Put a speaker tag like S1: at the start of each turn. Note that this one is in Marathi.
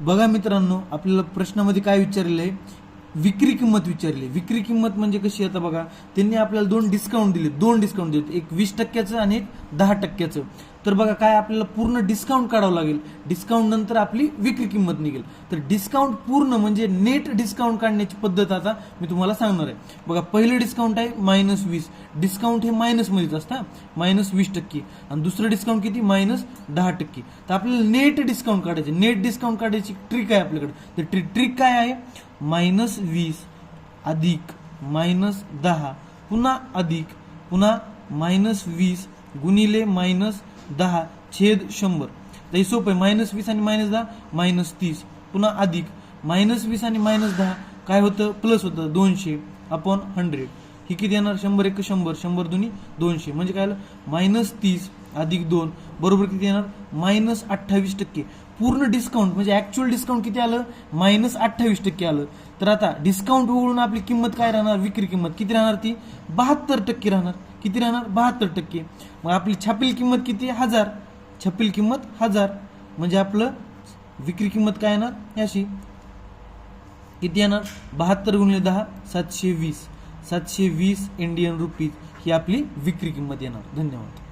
S1: बघा मित्रांनो आपल्याला प्रश्नामध्ये काय विचारले विक्री किंमत विचारली. विक्री किंमत म्हणजे कशी आता बघा त्यांनी आपल्याला दोन डिस्काउंट दिले दोन डिस्काउंट दिले एक वीस टक्क्याचं आणि एक दहा टक्क्याचं. तर बघा काय आपल्याला पूर्ण डिस्काउंट काढावं लागेल. डिस्काउंट नंतर आपली विक्री किंमत निघेल. तर डिस्काउंट पूर्ण म्हणजे नेट डिस्काउंट काढण्याची पद्धत आता मी तुम्हाला सांगणार आहे. बघा पहिलं डिस्काउंट आहे मायनस वीस. डिस्काउंट हे मायनसमध्येच असतं मायनस वीस टक्के. आणि दुसरं डिस्काउंट किती? मायनस दहा टक्के. तर आपल्याला नेट डिस्काउंट काढायचे. नेट डिस्काउंट काढायची ट्रिक आहे आपल्याकडे. तर ट्रिक ट्रिक काय आहे? मायनस वीस अधिक मायनस दहा. पुन्हा अधिक पुन्हा मायनस वीस गुणिले मायनस दहा छेद शंभर. तर हे सोपं आहे. मायनस वीस आणि मायनस दहा मायनस तीस. पुन्हा अधिक. मायनस वीस आणि मायनस दहा काय होतं? प्लस होतं दोनशे अपॉन हंड्रेड. ही किती येणार? शंभर एक शंभर. शंभर दोन्ही दोनशे. म्हणजे काय आलं? मायनस तीस अधिक दोन. बरोबर किती येणार? मायनस अठ्ठावीस टक्के. पूर्ण डिस्काउंट म्हणजे ऍक्च्युअल डिस्काउंट किती आलं? मायनस अठ्ठावीस टक्के आलं. तर आता डिस्काउंट वगळून आपली किंमत काय राहणार? विक्री किंमत किती राहणार ती? बहात्तर टक्के राहणार. किती राहणार? बहात्तर टक्के. मग आपली छापील किंमत किती? हजार. छापील किंमत हजार. म्हणजे आपलं विक्री किंमत काय येणार? याशी. किती येणार? बहात्तर गुणिले दहा सातशे वीस. सातशे वीस इंडियन रुपीज ही आपली विक्री किंमत येणार. धन्यवाद.